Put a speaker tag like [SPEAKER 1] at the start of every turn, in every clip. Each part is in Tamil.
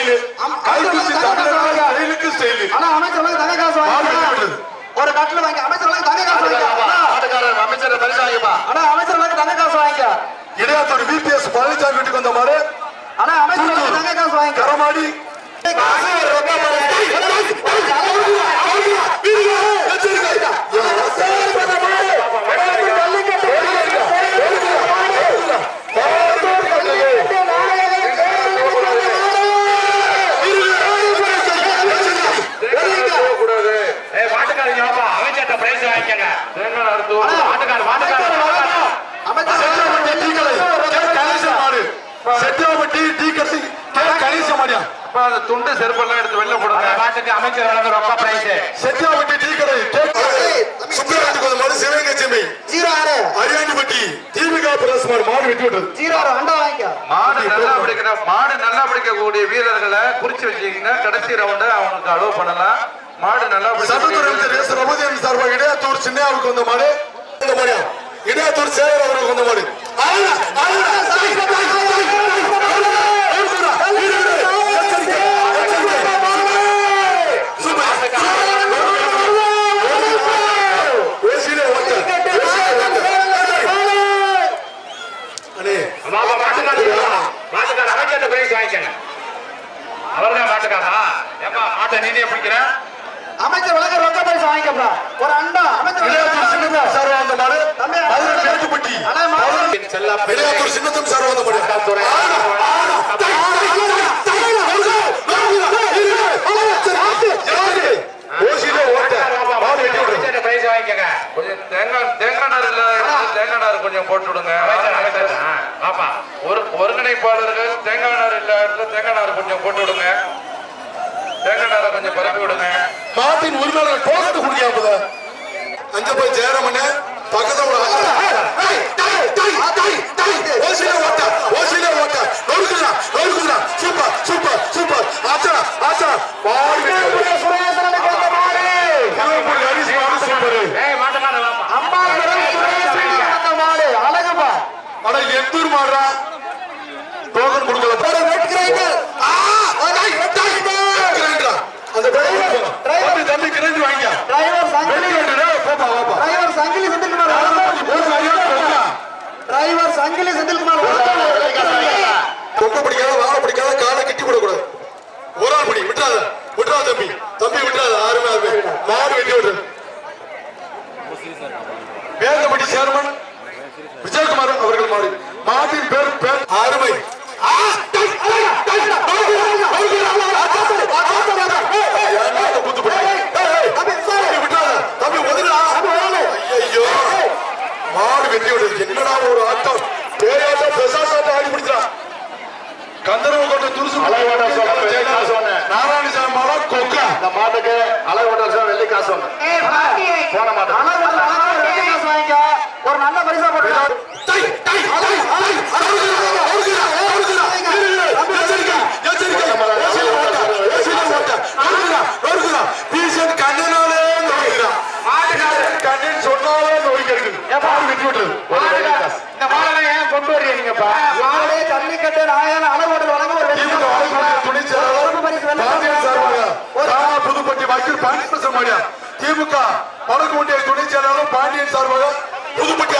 [SPEAKER 1] செய்யல கைது ஆனா அமைச்சர் தங்க காசு
[SPEAKER 2] வாங்கி ஒரு கட்டில வாங்கி அமைச்சர் தங்க காசு அமைச்சர் தங்க காசு வாங்கிக்க
[SPEAKER 1] இடையாத்தூர்
[SPEAKER 3] விபிஎஸ் வீட்டுக்கு வந்த மாதிரி prize வாங்கிக்கங்க. மாட்டுக்காரர், மாட்டுக்காரர், மாட்டுக்காரர்.
[SPEAKER 1] செட்டியாப்பட்டி டீ கடை. கே. கணேசன் மாடு செட்டியாப்பட்டி டீ கடை. கே. கணேசன் மாடியா
[SPEAKER 4] அப்ப அந்த துண்டு செருப்பெல்லாம் எடுத்து வெளில போடுங்க.
[SPEAKER 3] மாட்டுக்கு அமைச்சர் வழங்க ரொம்ப prize.
[SPEAKER 1] செட்டியாப்பட்டி டீ கடை. கே. சுப்பிரமணியத்துக்கு வந்த மாடு சிவகங்கை செம்மை
[SPEAKER 2] ஜீரோ ஆறு
[SPEAKER 1] அரியாண்டிப்பட்டி திமுக பிரஸ் மாடு மாடு வெட்டி விட்டது.
[SPEAKER 2] ஜீரோ ஆறு அண்டா வாங்கிக்க.
[SPEAKER 4] மாடு நல்லா பிடிக்கிற மாடு நல்லா பிடிக்கக்கூடிய வீரர்களை குறிச்சு வச்சீங்கன்னா கடைசி ரவுண்டு அவனுக்கு அலோவ் பண்ணலாம். மாடு நல்லா
[SPEAKER 1] எஸ் ரகுதேவன் சார்பாக இடையாத்தூர் சின்னையாவுக்கு வந்த மாடு இந்த மாடியா இடையாத்தூர் சேகர் அவருக்கு வந்த மாடு.
[SPEAKER 3] அவர்தான் மாட்டுக்காரா? ஏப்பா, மாட்டை நீனே பிடிக்கிற?
[SPEAKER 2] அமைச்சர் வழங்க ரொக்க பரிசு வாங்கிக்கப்பா ஒரு அண்டா அமைச்சர்
[SPEAKER 1] இடையாத்தூர் சின்னத்தம் சார்பாக வந்த மாடு மதுரை கிழக்குப்பட்டி
[SPEAKER 2] அண்ணா, மாடு.
[SPEAKER 3] செல்லா பிள்ளை.
[SPEAKER 1] இடையாத்தூர் சின்னத்தம் சார்பாக வந்த மாடு
[SPEAKER 3] துறை.
[SPEAKER 1] ஓசியிலே ஓட்ட
[SPEAKER 3] வாப்பா,
[SPEAKER 1] மாடு வெட்டி விடுறது
[SPEAKER 3] அமைச்சர்ட்ட prize வாங்கிக்கங்க.
[SPEAKER 4] கொஞ்சம் தேங்காய் தேங்காய் நார் இல்ல தேங்காய் நார் கொஞ்சம் போட்டு விடுங்க
[SPEAKER 3] அமைச்சர், அமைச்சர். ஆ, வாப்பா.
[SPEAKER 4] ஒரு ஒருங்கிணைப்பாளர்கள் தேங்காய் நார் இல்ல தேங்காய் நார் கொஞ்சம் போட்டு விடுங்க தேங்காய் நாரை கொஞ்சம் பரப்பி விடுங்க
[SPEAKER 1] மாட்டின் உரிமையாளர் டோக்கன் குடிக்காம அங்க போய் ஜெயராமன் பக்கத்துல ஒரு ஓட்ட ஓசியில ஓட்ட. நொறுக்குறா நொறுக்குறா சூப்பர் சூப்பர் சூப்பர். ஆச்சா ஆச்சா மாடு வெட்டி
[SPEAKER 2] சுரேசனுக்கு வந்த மாடு
[SPEAKER 1] திருவம்பூர் ஹரிஸ் மாடு சூப்பர்
[SPEAKER 3] ஏய், மாட்டுக்காரர் வாப்பா.
[SPEAKER 2] அம்பாபுரம் சுரேசனுக்கு வந்த மாடு அழகுப்பா
[SPEAKER 1] அட எந்தூர் மாடுறா டோக்கன் கொடுக்கல போட வெட்டுகிறீர்கள் ஆ டேய் டேய் வெட்டுகிறீங்களா அந்த டிரைவர் தம்பி தம்பி கிரேஞ்சி வாங்க
[SPEAKER 2] டிரைவர் சங்கிலி
[SPEAKER 1] வெட்டுகிறீங்க போப்பா வாப்பா
[SPEAKER 2] டிரைவர் சங்கிலி செந்தில்குமார்
[SPEAKER 1] போடு ஐயா போடா
[SPEAKER 2] டிரைவர் சங்கிலி செந்தில்குமார்
[SPEAKER 1] கொக்க பிடிக்காத வாழை பிடிக்காத காலை கட்டி விடக்கூடாது ஒரு ஆள் பிடி விட்டுறாத விட்டுறாத தம்பி. தம்பி விட்டுறாத ஆறுமே ஆறுமே மாடு வெட்டி விடுறது வேதபடி சேர்மன் விஜயகுமார் அவர்கள் மாடு. மாட்டின் பேர் பேர் அருமை ஆ, டேய், டேய், டேய், நொறுக்குறா, நொறுக்குறா. ஏன்டா இந்த குத்து பிடி? ஏய், ஏய், தம்பி விட்டுறாத. தம்பி ஒதுக்குடா. ஐயையோ. மாடு வெட்டி விடுறது என்னடா ஒரு ஆட்டம் பேராட்டம் பெசாசாட்டம் ஆடி பிடிச்சா கந்தரவ கோட்டை துருசு
[SPEAKER 3] அலைவோட சொல்ல வெள்ளி காசு ஒண்ணு.
[SPEAKER 1] நாராயணசாமி மாடா கொக்கா
[SPEAKER 3] இந்த மாட்டுக்கு ஓட்டல் சார் வெள்ளி காசு. போன மாட்டோம்
[SPEAKER 2] வாங்கிக்க ஒரு நல்ல பரிசா போட்டு
[SPEAKER 1] டை டை டை டை அறுகுறா அறுகுறா அறுகுறா எச்சரிக்கை எச்சரிக்கை ஓசில ஓட்ட ஓசில ஓட்ட அறுகுறா அறுகுறா பீசன் கண்ணனாலே நோய்கிறா மாட்டுக்காரன் கண்ணன் சொன்னாலே நோய்கிறது மாடு வெட்டி விட்டுறது
[SPEAKER 3] இந்த மாடலை ஏன் கொண்டு வரீங்க நீங்கப்பா
[SPEAKER 2] மாடு ஜல்லிக்கட்டு நாயன் அளவோடு வழங்க ஒரு வெற்றி
[SPEAKER 1] திமுக வழக்கறிஞர் துணை செயலாளர் பாண்டியன் சார்பாக ராமா புதுப்பட்டி வக்கீல் பாண்டியன் பேச மாடியா திமுக வடக்கு ஒன்றிய துணை செயலாளர் பாண்டியன் சார்பாக புதுப்பட்டி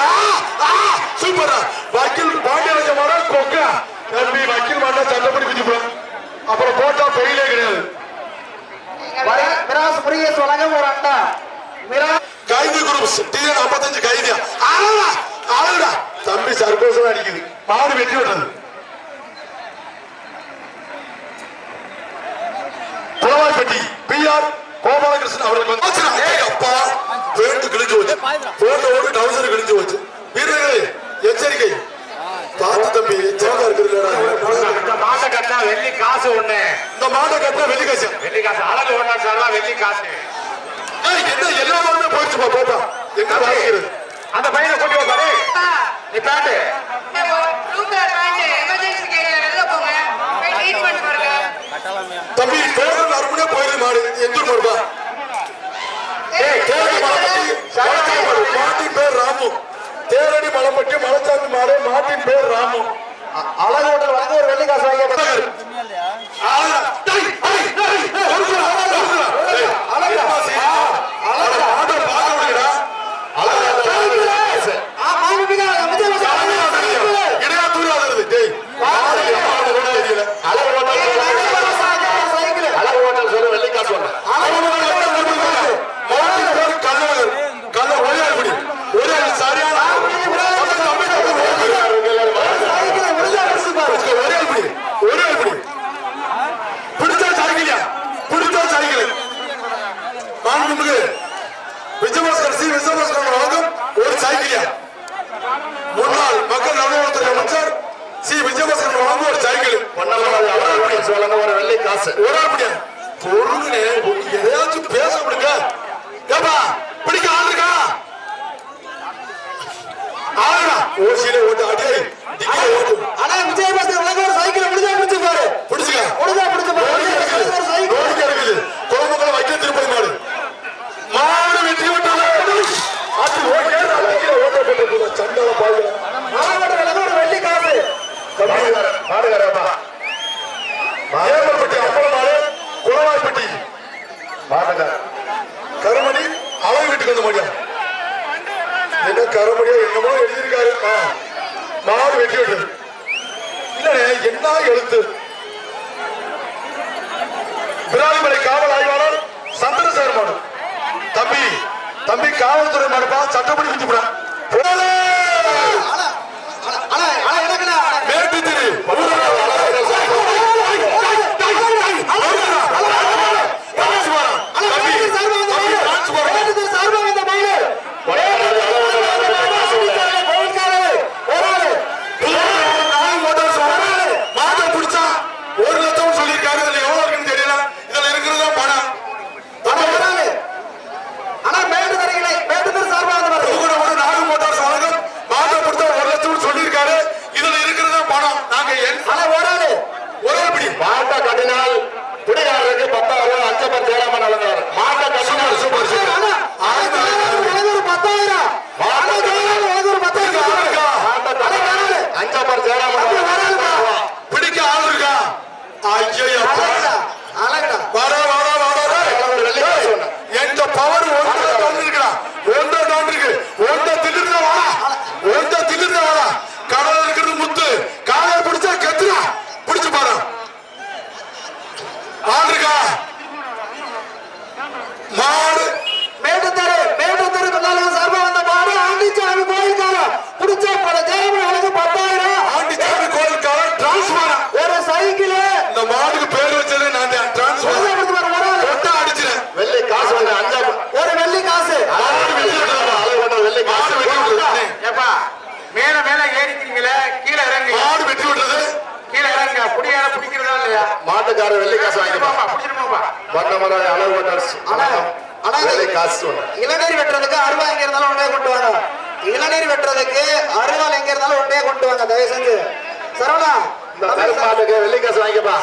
[SPEAKER 1] சூப்பரா. வக்கீல் பாண்டியராஜ மாடா கொக்கா. தம்பி வக்கீல் மாட்டா சட்டப்படி விதிப்போம் அப்புறம் போட்டா பெயிலே கிடையாது.
[SPEAKER 2] மிராஸ் முருகேஷ் வழங்க ஒரு அண்டா
[SPEAKER 1] கைது குரூப் டிஎன் ஐம்பத்தஞ்சு கைதியா? அழகா தம்பி சர்க்கோசம் அடிக்குது. மாடு வெட்டி விடுறது. கோபாலகிருஷ்ணன் அவர்களுக்கு வந்து அப்பா பேண்ட் கிழிஞ்சு போச்சு. போட்டோட டவுசர் கிழிஞ்சு போச்சு. வீரர்களே எச்சரிக்கை. பார்த்து தம்பி எச்சரிக்கை இருக்குது
[SPEAKER 3] இந்த மாட்டை கட்டினா வெள்ளி காசு ஒண்ணு.
[SPEAKER 1] இந்த மாட்டை கட்டினா வெள்ளிக்காசு
[SPEAKER 3] வெள்ளி காசு அழகு ஒண்ணா சார் வெள்ளி காசு.
[SPEAKER 1] என்ன எல்லா மாடுமே போயிடுச்சுப்பா போப்பா. எங்க
[SPEAKER 3] அந்த பையனை கொண்டு வா பாரு. நீ பேட்டு.
[SPEAKER 1] மாடு எழுபது மணியா என்ன கரமடியா என்னமோ எழுதியிருக்காரு. மாடு வெட்டி இல்லனே என்ன எழுத்து? விராலிமலை காவல் ஆய்வாளர் சந்திரசேகர் மாடு. தம்பி தம்பி காவல்துறை மாடுப்பா சட்டப்படி விட்டுவிடா போல! Nigeria. ஆளுக்காரர்
[SPEAKER 3] வெள்ளை காசு
[SPEAKER 4] வாங்கிப்பான் அளவு காசு
[SPEAKER 2] இளநீர் வெட்டுறதுக்கு அருவா எங்க இருந்தாலும் உடனே கொண்டு வாங்க. இளநீர் வெட்டுறதுக்கு அருவாள் எங்க இருந்தாலும் உடனே கொண்டு வாங்க தயவு செஞ்சு சரவணா
[SPEAKER 4] வெள்ளை காசு வாங்கிப்பா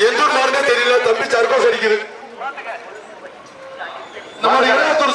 [SPEAKER 1] எந்த ஊர்ல தெரியல தம்பி சர்க்கோஸ் அடிக்குது. நம்ம